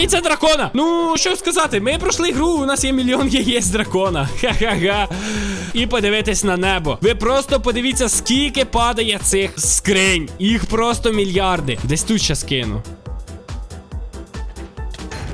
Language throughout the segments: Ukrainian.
Яйце дракона! Ну, що сказати, ми пройшли гру, у нас є мільйон яєць дракона. Ха-ха-ха. І подивитись на небо. Ви просто подивіться, скільки падає цих скринь. Їх просто мільярди. Десь тут ще скину.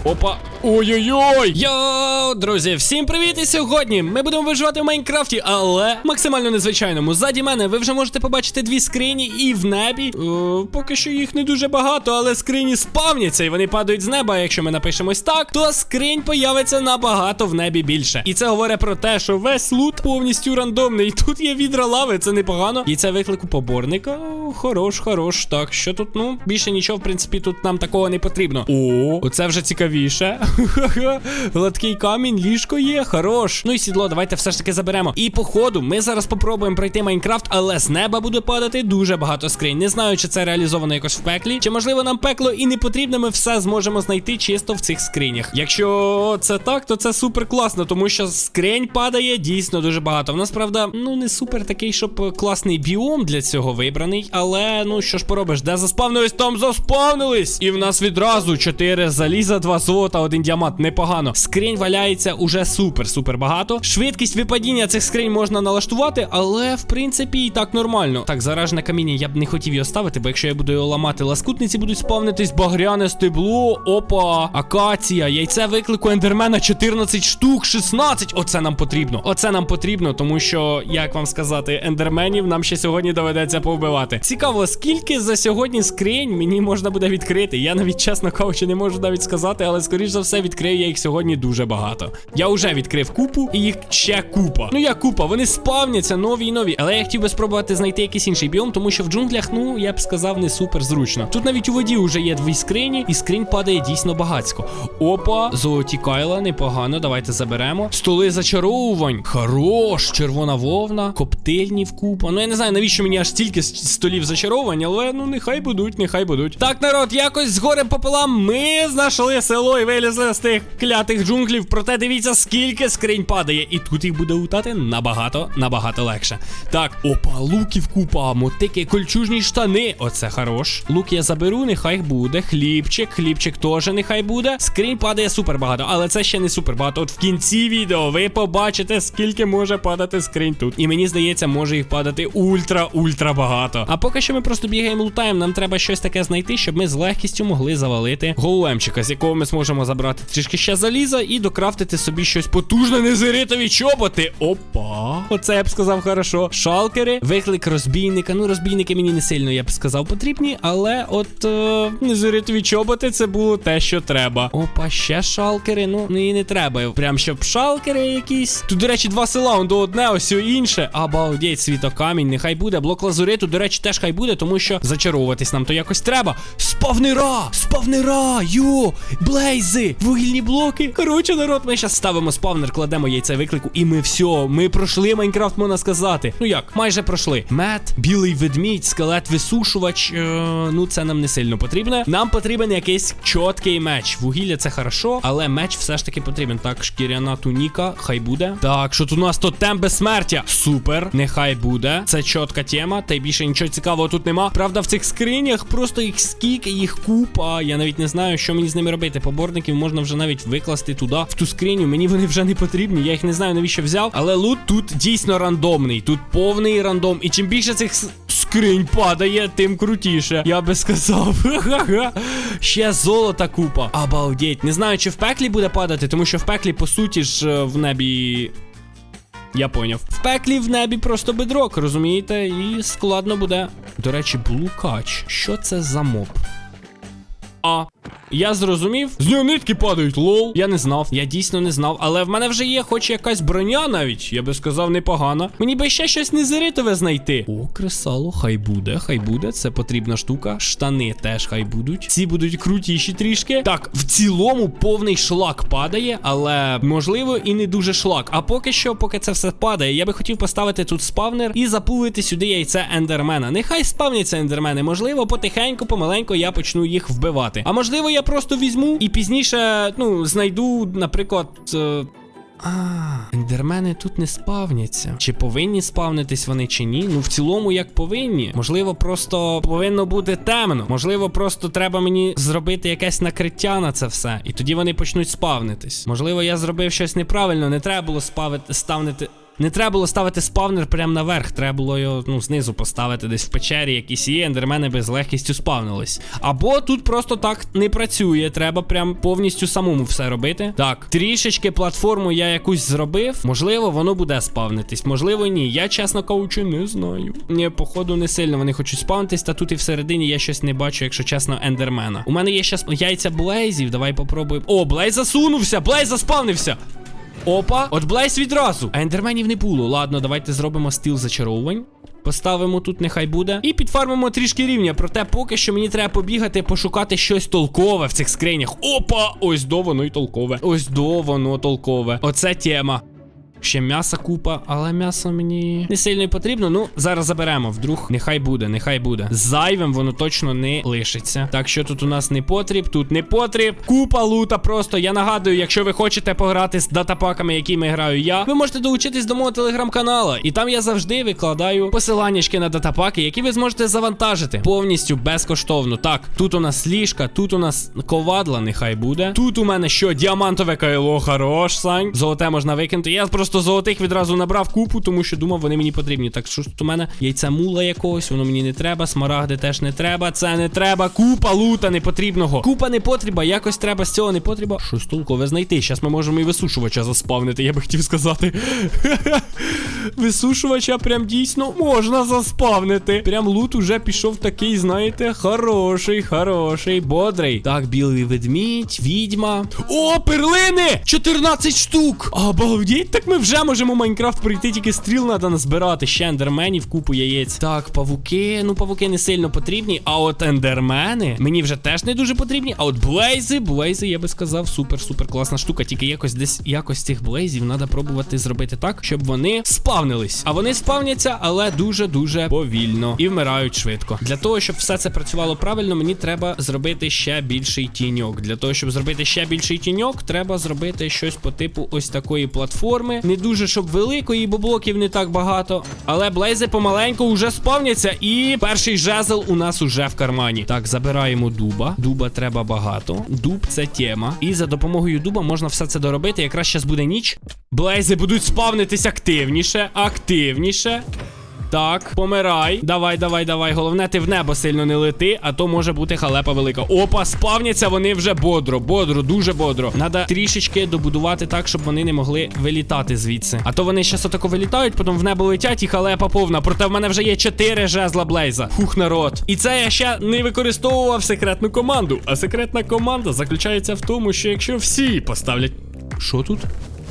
Опа. Ой-ой-ой! Йоу, друзі, всім привіт! І сьогодні ми будемо виживати в Майнкрафті, але максимально незвичайному. Ззаді мене ви вже можете побачити дві скрині і в небі. О, поки що їх не дуже багато, але скрині спавняться і вони падають з неба. А якщо ми напишемо ось так, то скринь появиться набагато в небі більше. І це говорить про те, що весь лут повністю рандомний. І тут є відра лави, це непогано. І це виклику поборника. О, Хорош, хорош. Так, що тут, ну, більше нічого, в принципі, тут нам такого не потрібно. О, оце вже цікавіше. Гладкий камінь, ліжко є, хорош. Ну і сідло, давайте все ж таки заберемо. І по ходу ми зараз попробуємо пройти Майнкрафт, але з неба буде падати дуже багато скринь. Не знаю, чи це реалізовано якось в пеклі, чи можливо нам пекло і не потрібно, ми все зможемо знайти чисто в цих скринях. Якщо це так, то це супер класно, тому що скринь падає дійсно дуже багато. В нас, правда, ну не супер такий, щоб класний біом для цього вибраний. Але ну що ж поробиш, де заспавнились, там заспавнились. І в нас відразу 4 заліза, 2 золота, 1 діамант. Непогано. Скринь валяється уже супер, супер багато. Швидкість випадіння цих скринь можна налаштувати, але в принципі і так нормально. Так, заражене каміння я б не хотів його ставити, бо якщо я буду його ламати, ласкутниці будуть спавнитись, багряне стебло, опа, акація, яйце виклику ендермена 14 штук, 16. Оце нам потрібно. Оце нам потрібно, тому що, як вам сказати, ендерменів нам ще сьогодні доведеться повбивати. Цікаво, скільки за сьогодні скринь мені можна буде відкрити. Я навіть чесно кажучи, не можу навіть сказати, але скоріш за все відкрию я їх сьогодні дуже багато. Я вже відкрив купу, і їх ще купа. Ну як купа, вони спавняться нові і нові. Але я хотів би спробувати знайти якийсь інший біом, тому що в джунглях, ну я б сказав, не супер зручно. Тут навіть у воді вже є дві скрині, і скринь падає дійсно багацько. Опа, золоті кайла, непогано. Давайте заберемо. Столи зачаровувань. Хорош, червона вовна, коптильні купа. Ну я не знаю, навіщо мені аж стільки столів зачаровувань, але ну нехай будуть, нехай будуть. Так, народ, якось з горем пополам ми знайшли село і вилізли з тих клятих джунглів. Проте дивіться, скільки скринь падає. І тут їх буде лутати набагато, набагато легше. Так, опа, луків купа, мотики, кольчужні штани. Оце хорош. Лук я заберу, нехай буде. Хлібчик, хлібчик теж нехай буде. Скринь падає супер багато, але це ще не супер багато. От в кінці відео ви побачите, скільки може падати скринь тут. І мені здається, може їх падати ультра-ультра багато. А поки що ми просто бігаємо лутаємо, нам треба щось таке знайти, щоб ми з легкістю могли завалити големчика, з якого ми зможемо забрати трішки ще заліза і докрафтити собі щось потужне, незеритові чоботи. Опа! Оце я б сказав хорошо. Шалкери, виклик розбійника. Ну, розбійники мені не сильно, я б сказав, потрібні, але от е, незеритові чоботи це було те, що треба. Опа, ще шалкери. Ну, ну і не треба. Прям щоб шалкери якісь. Тут, до речі, два села, он до одне, ось інше. Обалдеть, світокамінь, нехай буде. Блок лазуриту, до речі, теж хай буде, тому що зачаровуватись нам то якось треба. Спавнера! Спавнера! Йо! Блейзи! Вугільні блоки. Коротше, народ, ми зараз ставимо спавнер, кладемо яйце виклику, і ми все. Ми пройшли Майнкрафт, можна сказати. Ну як, майже пройшли. Мед, білий ведмідь, скелет висушувач. Е, ну, це нам не сильно потрібно. Нам потрібен якийсь чіткий меч. Вугілля це хорошо, але меч все ж таки потрібен. Так, шкіряна туніка, хай буде. Так, що тут у нас тотем безсмертя? Супер, нехай буде. Це чітка тема, та й більше нічого цікавого тут нема. Правда, в цих скринях просто їх скільки, їх купа. Я навіть не знаю, що мені з ними робити. Поборників можна вже навіть викласти туди, в ту скриню. Мені вони вже не потрібні. Я їх не знаю, навіщо взяв. Але лут тут дійсно рандомний. Тут повний рандом. І чим більше цих скринь падає, тим крутіше. Я би сказав. Ха-ха-ха. Ще золота купа. Обалдеть. Не знаю, чи в пеклі буде падати, тому що в пеклі, по суті ж, е, в небі. Я поняв. В пеклі в небі просто бедрок, розумієте? І складно буде. До речі, блукач. Що це за моб? А. Я зрозумів. З нього нитки падають, лол. Я не знав, я дійсно не знав. Але в мене вже є хоч якась броня навіть. Я би сказав, непогана. Мені би ще щось незеритове знайти. О, кресало, хай буде, хай буде. Це потрібна штука. Штани теж хай будуть. Ці будуть крутіші трішки. Так, в цілому повний шлак падає, але можливо і не дуже шлак. А поки що, поки це все падає, я би хотів поставити тут спавнер і запулити сюди яйце ендермена. Нехай спавняться ендермени. Можливо, потихеньку, помаленьку я почну їх вбивати. А можливо, я просто візьму і пізніше, ну, знайду, наприклад. е, А, ендермени тут не спавняться. Чи повинні спавнитись вони, чи ні? Ну, в цілому, як повинні. Можливо, просто повинно бути темно. Можливо, просто треба мені зробити якесь накриття на це все. І тоді вони почнуть спавнитись. Можливо, я зробив щось неправильно, не треба було спавити, ставнити. Не треба було ставити спавнер прямо наверх, треба було його ну, знизу поставити десь в печері, якісь є, ендермени би з легкістю спавнились. Або тут просто так не працює, треба прям повністю самому все робити. Так, трішечки платформу я якусь зробив. Можливо, воно буде спавнитись, можливо, ні. Я, чесно кажучи, не знаю. Ні, походу, не сильно вони хочуть спавнитись, та тут і всередині я щось не бачу, якщо чесно, ендермена. У мене є щас яйця блейзів, давай попробуємо. О, блейз засунувся, блейз заспавнився. Опа, от Блейс відразу. А ендерменів не було. Ладно, давайте зробимо стил зачаровувань. Поставимо тут, нехай буде. І підфармимо трішки рівня. Проте поки що мені треба побігати, пошукати щось толкове в цих скринях. Опа! Ось до воно й толкове. Ось до воно толкове. Оце тема. Ще м'яса купа, але м'ясо мені не сильно й потрібно. Ну, зараз заберемо. Вдруг нехай буде, нехай буде. Зайвим воно точно не лишиться. Так що тут у нас не потріб, тут не потріб. Купа лута просто. Я нагадую, якщо ви хочете пограти з датапаками, якими граю я, ви можете долучитись до мого телеграм-канала. І там я завжди викладаю посиланнячки на датапаки, які ви зможете завантажити повністю безкоштовно. Так, тут у нас ліжка, тут у нас ковадла, нехай буде. Тут у мене що, діамантове кайло, хорош, сань. Золоте можна викинути. Я просто золотих відразу набрав купу, тому що думав, вони мені потрібні. Так що тут у мене яйця мула якогось, воно мені не треба. Смарагди теж не треба. Це не треба. Купа лута непотрібного. Купа непотреба. Якось треба з цього непотреба. Щось толкове знайти. Зараз ми можемо і висушувача заспавнити, я би хотів сказати. Висушувача прям дійсно можна заспавнити. Прям лут уже пішов такий, знаєте, хороший, хороший, бодрий. Так, білий ведмідь, відьма. О, перлини! 14 штук! Обалдіть, так ми вже можемо Майнкрафт пройти, тільки стріл треба назбирати. Ще ендерменів, купу яєць. Так, павуки. Ну, павуки не сильно потрібні. А от ендермени мені вже теж не дуже потрібні. А от блейзи, блейзи, я би сказав, супер-супер класна штука. Тільки якось десь якось цих блейзів треба пробувати зробити так, щоб вони спавнились. А вони спавняться, але дуже-дуже повільно і вмирають швидко. Для того, щоб все це працювало правильно, мені треба зробити ще більший тіньок. Для того, щоб зробити ще більший тіньок, треба зробити щось по типу ось такої платформи. Не дуже щоб великої, бо блоків не так багато. Але блейзи помаленьку вже спавняться. І перший жезл у нас уже в кармані. Так, забираємо дуба. Дуба треба багато. Дуб це тема. І за допомогою дуба можна все це доробити. Якраз зараз буде ніч. Блейзи будуть спавнитись активніше, активніше. Так, помирай. Давай, давай, давай. Головне, ти в небо сильно не лети, а то може бути халепа велика. Опа, спавняться вони вже бодро, бодро, дуже бодро. Надо трішечки добудувати так, щоб вони не могли вилітати звідси. А то вони щас отако вилітають, потім в небо летять і халепа повна. Проте в мене вже є 4 жезла Блейза. Хух, народ. І це я ще не використовував секретну команду. А секретна команда заключається в тому, що якщо всі поставлять. Що тут?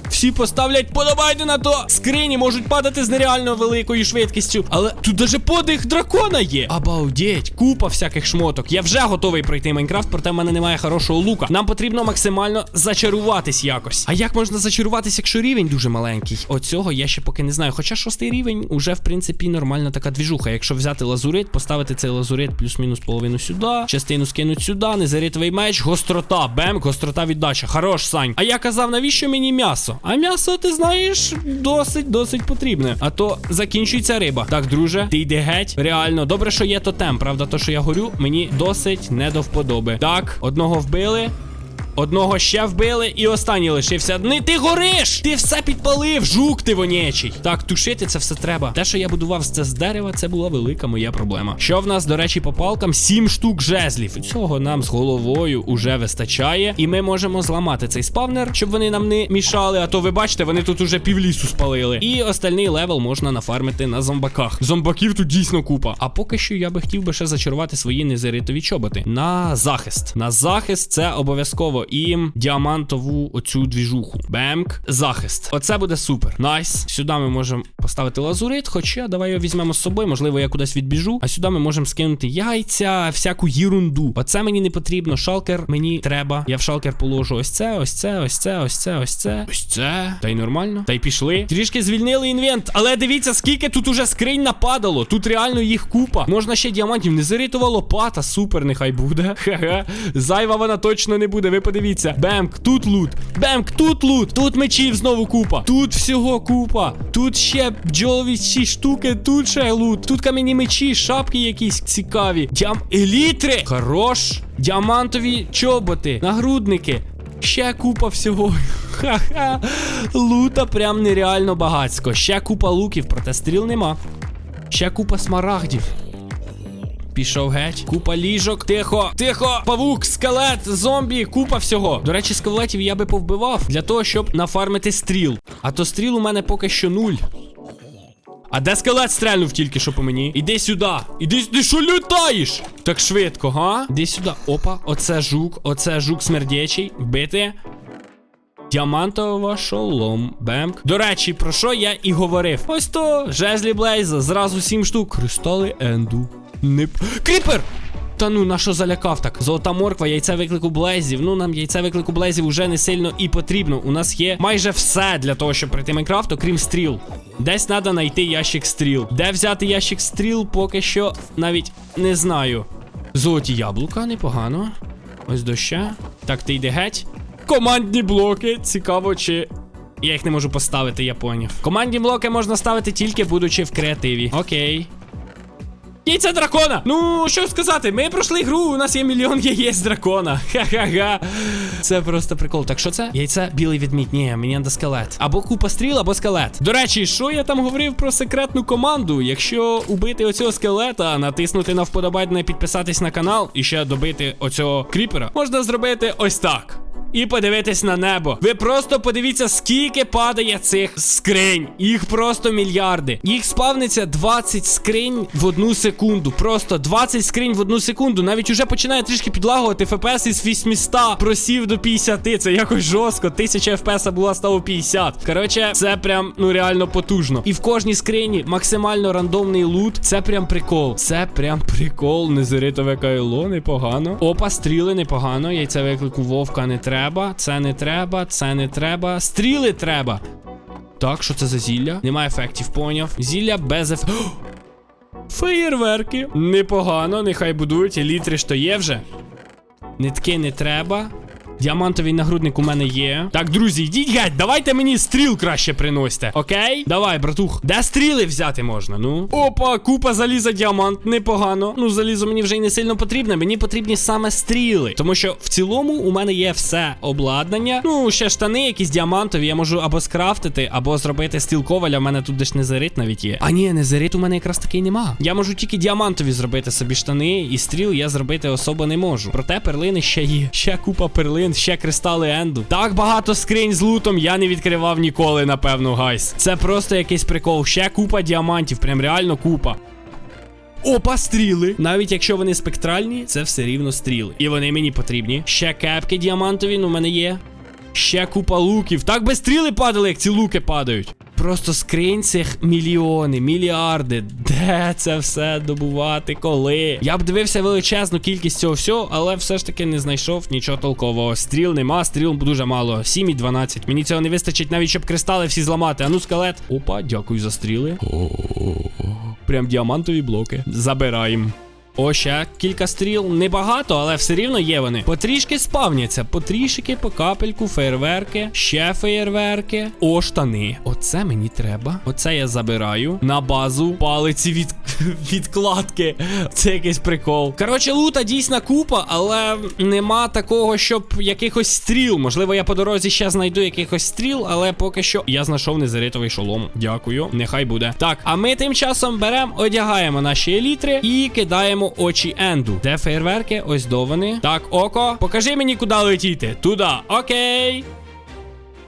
Всі поставлять подобайте на то. Скрині можуть падати з нереально великою швидкістю. Але тут даже подих дракона є. Обалдеть, купа всяких шмоток. Я вже готовий пройти Майнкрафт, проте в мене немає хорошого лука. Нам потрібно максимально зачаруватись якось. А як можна зачаруватись, якщо рівень дуже маленький? Оцього я ще поки не знаю. Хоча шостий рівень уже, в принципі, нормальна така двіжуха. Якщо взяти лазурит, поставити цей лазурит плюс-мінус половину сюди, частину скинуть сюди, незаритовий меч, гострота, бем, гострота віддача. Хорош, Сань. А я казав, навіщо мені м'ясо? А м'ясо, ти знаєш, досить, досить потрібне. А то закінчується риба. Так, друже, ти йди геть. Реально, добре, що є тотем. Правда, то, що я горю, мені досить не до вподоби. Так, одного вбили. Одного ще вбили, і останній лишився. Не ти гориш! Ти все підпалив, жук ти вонячий. Так, тушити це все треба. Те, що я будував це з дерева, це була велика моя проблема. Що в нас, до речі, по палкам? Сім штук жезлів. Цього нам з головою уже вистачає. І ми можемо зламати цей спавнер, щоб вони нам не мішали. А то ви бачите, вони тут уже півлісу спалили. І остальний левел можна нафармити на зомбаках. Зомбаків тут дійсно купа. А поки що я би хотів би ще зачарувати свої незеритові чоботи. На захист. На захист це обов'язково і діамантову оцю двіжуху. Бемк, захист. Оце буде супер. Найс. Сюди ми можемо поставити лазурит, хоча давай його візьмемо з собою, можливо, я кудись відбіжу. А сюди ми можемо скинути яйця, всяку єрунду. Оце мені не потрібно. Шалкер мені треба. Я в шалкер положу ось це, ось це, ось це, ось це, ось це. Ось це. Та й нормально. Та й пішли. Трішки звільнили інвент. Але дивіться, скільки тут уже скринь нападало. Тут реально їх купа. Можна ще діамантів. не Незаритова лопата. Супер, нехай буде. Хе-хе. Зайва вона точно не буде. Ви подивіться. Бемк, тут лут. Бемк, тут лут. Тут мечів знову купа. Тут всього купа. Тут ще бджолові ці штуки, тут ще лут. Тут кам'яні мечі, шапки якісь цікаві. Дям елітри. Хорош. Діамантові чоботи, нагрудники. Ще купа всього. Ха-ха. Лута прям нереально багацько. Ще купа луків, проте стріл нема. Ще купа смарагдів. Пішов геть. Купа ліжок. Тихо, тихо. Павук, скелет, зомбі, купа всього. До речі, скелетів я би повбивав для того, щоб нафармити стріл. А то стріл у мене поки що нуль. А де скелет стрельнув тільки що по мені? Іди сюди. Іди сюди, що лютаєш? Так швидко, га? Іди сюди. Опа, оце жук, оце жук смердячий. Вбити. Діамантова шолом. Бемк. До речі, про що я і говорив. Ось то, жезлі Блейза, зразу сім штук. Кристали Енду. Не... Кріпер! Та ну на що залякав так? Золота морква, яйце виклику блейзів. Ну нам яйце виклику блейзів уже не сильно і потрібно. У нас є майже все для того, щоб пройти Майнкрафт, окрім стріл. Десь треба знайти ящик стріл. Де взяти ящик стріл, поки що навіть не знаю. Золоті яблука, непогано. Ось доща. Так, ти йди геть. Командні блоки. Цікаво, чи. Я їх не можу поставити, я поняв. Командні блоки можна ставити тільки будучи в креативі. Окей. Яйця дракона! Ну, що сказати, ми пройшли гру, у нас є мільйон яєць дракона. Ха-ха-ха. Це просто прикол. Так що це? Яйце білий відмідь. Ні, мені надо скелет. Або купа стріл, або скелет. До речі, що я там говорив про секретну команду? Якщо убити оцього скелета, натиснути на вподобайне, підписатись на канал і ще добити оцього кріпера, можна зробити ось так. І подивитись на небо. Ви просто подивіться, скільки падає цих скринь. Їх просто мільярди. Їх спавниться 20 скринь в одну секунду. Просто 20 скринь в одну секунду. Навіть уже починає трішки підлагувати ФПС із 800 просів до 50. Це якось жорстко. 1000 ФПС була стало 50. Коротше, це прям ну реально потужно. І в кожній скрині максимально рандомний лут. Це прям прикол. Це прям прикол. Незеритове кайло, непогано. Опа, стріли непогано. Яйце виклику вовка не треба. Це не треба, це не треба. Стріли треба. Так, що це за зілля? Немає ефектів, поняв. Зілля без еф... Феєрверки. Непогано, нехай будують. Літри ж то є вже. Нитки не треба. Діамантовий нагрудник у мене є. Так, друзі, йдіть геть, давайте мені стріл краще приносьте. Окей? Давай, братух. Де стріли взяти можна? Ну. Опа, купа заліза діамант. Непогано. Ну, залізо мені вже й не сильно потрібне. Мені потрібні саме стріли. Тому що в цілому у мене є все обладнання. Ну, ще штани, якісь діамантові. Я можу або скрафтити, або зробити стіл коваля. У мене тут десь незерит навіть є. А ні, незерит у мене якраз такий нема. Я можу тільки діамантові зробити собі штани, і стріл я зробити особо не можу. Проте перлини ще є. Ще купа перлин, ще кристали енду. Так багато скринь з лутом я не відкривав ніколи, напевно, гайс. Це просто якийсь прикол. Ще купа діамантів, прям реально купа. Опа, стріли. Навіть якщо вони спектральні, це все рівно стріли. І вони мені потрібні. Ще кепки діамантові, ну в мене є. Ще купа луків. Так би стріли падали, як ці луки падають. Просто скринь цих мільйони, мільярди. Де це все добувати? Коли? Я б дивився величезну кількість цього всього, але все ж таки не знайшов нічого толкового. Стріл нема, стріл дуже мало. 7 і 12. Мені цього не вистачить навіть, щоб кристали всі зламати. А ну скелет. Опа, дякую за стріли. Прям діамантові блоки. Забираємо. О, ще кілька стріл. Небагато, але все рівно є вони. Потрішки спавняться, потрішки, по капельку, фейерверки, ще фейерверки. О, штани. Оце мені треба. Оце я забираю. На базу палиці від відкладки. Це якийсь прикол. Коротше, лута дійсно купа, але нема такого, щоб якихось стріл. Можливо, я по дорозі ще знайду якихось стріл, але поки що я знайшов незаритовий шолом. Дякую, нехай буде. Так, а ми тим часом беремо, одягаємо наші елітри і кидаємо очі Енду. Де фейерверки? Ось до вони. Так, око. Покажи мені, куди летіти. Туди. Окей.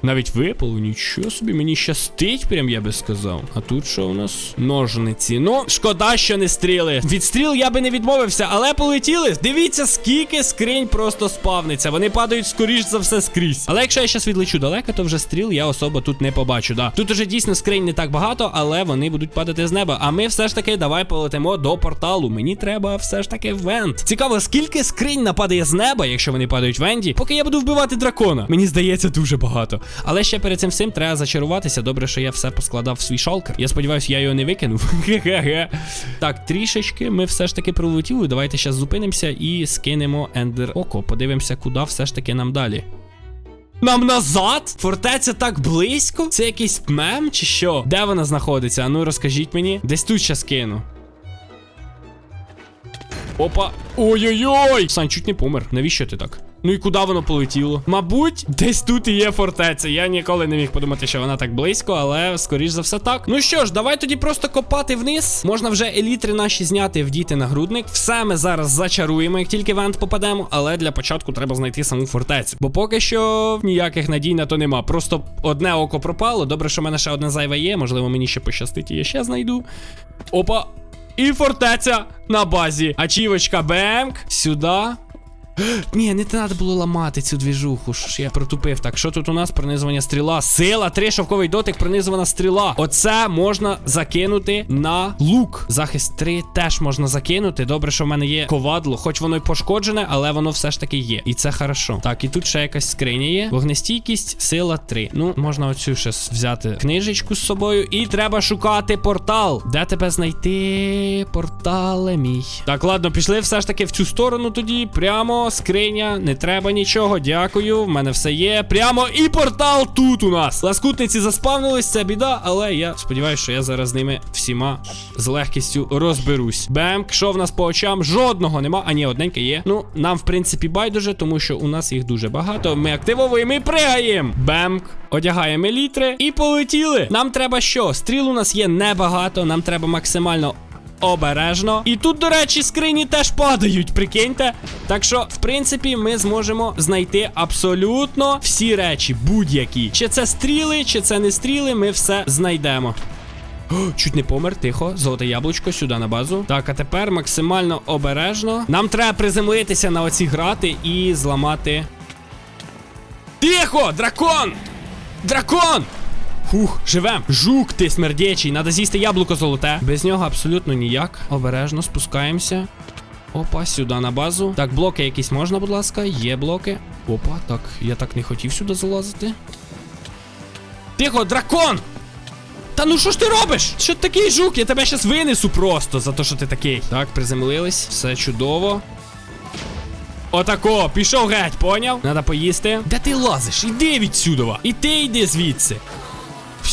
Навіть випало, нічого собі, мені щастить, прям я би сказав. А тут що у нас? Ножниці. Ну, шкода, що не стріли. Від стріл я би не відмовився, але полетіли. Дивіться, скільки скринь просто спавниться. Вони падають скоріш за все скрізь. Але якщо я зараз відлечу далеко, то вже стріл я особо тут не побачу. Да. Тут уже дійсно скринь не так багато, але вони будуть падати з неба. А ми все ж таки давай полетимо до порталу. Мені треба все ж таки вент. Цікаво, скільки скринь нападає з неба, якщо вони падають в венді, поки я буду вбивати дракона. Мені здається, дуже багато. Але ще перед цим всім треба зачаруватися. Добре, що я все поскладав в свій шалкер. Я сподіваюся, я його не викинув. Так, трішечки ми все ж таки пролетіли. Давайте зараз зупинимося і скинемо ендер око. Подивимося, куди все ж таки нам далі. Нам назад? Фортеця так близько? Це якийсь мем чи що? Де вона знаходиться? А ну розкажіть мені. Десь тут ще скину. Опа. Ой-ой-ой! Сань, чуть не помер. Навіщо ти так? Ну і куди воно полетіло? Мабуть, десь тут і є фортеця. Я ніколи не міг подумати, що вона так близько, але скоріш за все так. Ну що ж, давай тоді просто копати вниз. Можна вже елітри наші зняти, вдіти нагрудник. Все ми зараз зачаруємо, як тільки в ент попадемо. Але для початку треба знайти саму фортецю. Бо поки що ніяких надій на то нема. Просто одне око пропало. Добре, що в мене ще одне зайве є. Можливо, мені ще пощастить, і я ще знайду. Опа. І фортеця на базі. Ачівочка Бемк. Сюди. Ні, не треба було ламати цю двіжуху. Що ж я протупив. Так, що тут у нас? Пронизування стріла. Сила, три шовковий дотик, пронизувана стріла. Оце можна закинути на лук. Захист 3 теж можна закинути. Добре, що в мене є ковадло, хоч воно й пошкоджене, але воно все ж таки є. І це хорошо. Так, і тут ще якась скриня є. Вогнестійкість, сила 3. Ну, можна оцю ще взяти книжечку з собою. І треба шукати портал. Де тебе знайти? Портале мій. Так, ладно, пішли все ж таки в цю сторону тоді. Прямо скриня, не треба нічого. Дякую. В мене все є. Прямо і портал тут у нас. Ласкутниці заспавнились, це біда, але я сподіваюся, що я зараз з ними всіма з легкістю розберусь. Бемк, що в нас по очам? Жодного нема. А ні, одненьке є. Ну, нам, в принципі, байдуже, тому що у нас їх дуже багато. Ми активовуємо і пригаємо. Бемк. Одягаємо літри і полетіли. Нам треба що? Стріл у нас є небагато. Нам треба максимально Обережно. І тут, до речі, скрині теж падають, прикиньте. Так що, в принципі, ми зможемо знайти абсолютно всі речі, будь-які. Чи це стріли, чи це не стріли, ми все знайдемо. О, чуть не помер, тихо. Золоте яблучко сюди на базу. Так, а тепер максимально обережно. Нам треба приземлитися на оці грати і зламати. Тихо! Дракон! Дракон! Фух, живем. Жук ти смердячий, надо з'їсти яблуко золоте. Без нього абсолютно ніяк. Обережно спускаємося. Опа, сюди на базу. Так, блоки якісь можна, будь ласка. Є блоки. Опа, так, я так не хотів сюди залазити. Тихо, дракон! Та ну що ж ти робиш? Що ти такий жук? Я тебе щас винесу просто за те, що ти такий. Так, приземлились, все чудово. Отако, пішов геть, поняв? Надо поїсти. Де ти лазиш? Іди відсюдова. І ти йди звідси.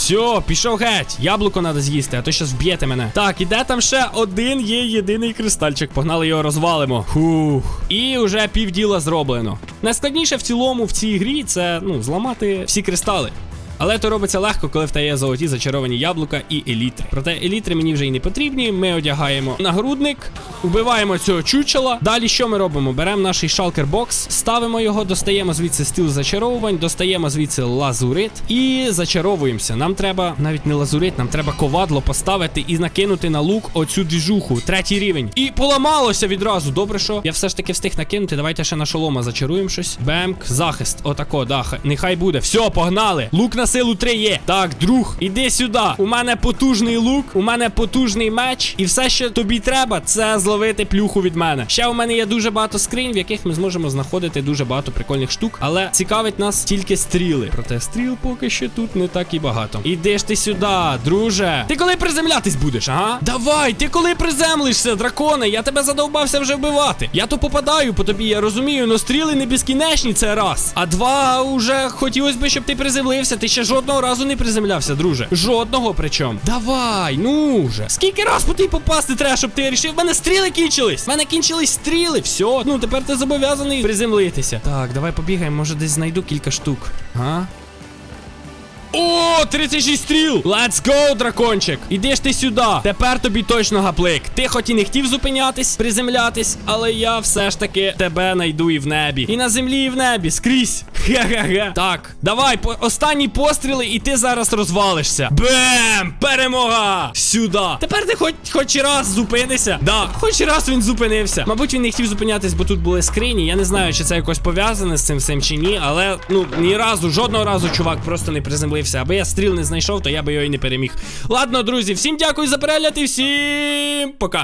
Все, пішов геть. Яблуко треба з'їсти, а то щас вб'єте мене. Так, іде там ще один є єдиний кристальчик. Погнали його розвалимо. Фух. І вже півділа зроблено. Найскладніше в цілому в цій грі це ну, зламати всі кристали. Але то робиться легко, коли в тебе є золоті зачаровані яблука і елітри. Проте елітри мені вже й не потрібні. Ми одягаємо нагрудник, вбиваємо цього чучела. Далі що ми робимо? Беремо наш шалкер бокс, ставимо його, достаємо звідси стіл зачаровувань, достаємо звідси лазурит і зачаровуємося. Нам треба навіть не лазурит, нам треба ковадло поставити і накинути на лук оцю двіжуху. Третій рівень. І поламалося відразу. Добре, що я все ж таки встиг накинути. Давайте ще на шолома зачаруємо щось. Бемк, захист. Отако, да. Нехай буде. Все, погнали. Лук на силу 3 є. Так, друг, іди сюди. У мене потужний лук, у мене потужний меч. І все, що тобі треба, це зловити плюху від мене. Ще у мене є дуже багато скринь, в яких ми зможемо знаходити дуже багато прикольних штук. Але цікавить нас тільки стріли. Проте стріл поки що тут не так і багато. Іди ж ти сюди, друже. Ти коли приземлятись будеш, ага? Давай, ти коли приземлишся, драконе, я тебе задовбався вже вбивати. Я то попадаю по тобі, я розумію, но стріли не безкінечні, це раз. А два, уже хотілося б, щоб ти приземлився. Ти ще жодного разу не приземлявся, друже. Жодного причому. Давай, ну вже. Скільки раз по ти попасти треба, щоб ти рішив? В мене стріли кінчились. В мене кінчились стріли. Все, ну тепер ти зобов'язаний приземлитися. Так, давай побігаємо, може десь знайду кілька штук. Ага. О, 36 стріл! Let's go, дракончик! Іди ж ти сюди. Тепер тобі точно гаплик. Ти хоч і не хотів зупинятись, приземлятись, але я все ж таки тебе найду і в небі. І на землі, і в небі. Скрізь. Хе-хе-хе. Так, давай, по останні постріли, і ти зараз розвалишся. Бем! Перемога! Сюди. Тепер ти хоч хоч раз зупинися. Да, хоч раз він зупинився. Мабуть, він не хотів зупинятись, бо тут були скрині. Я не знаю, чи це якось пов'язане з цим всім чи ні, але ну ні разу, жодного разу чувак просто не приземлився. Аби я стріл не знайшов, то я би його і не переміг. Ладно, друзі, всім дякую за перегляд і всім пока.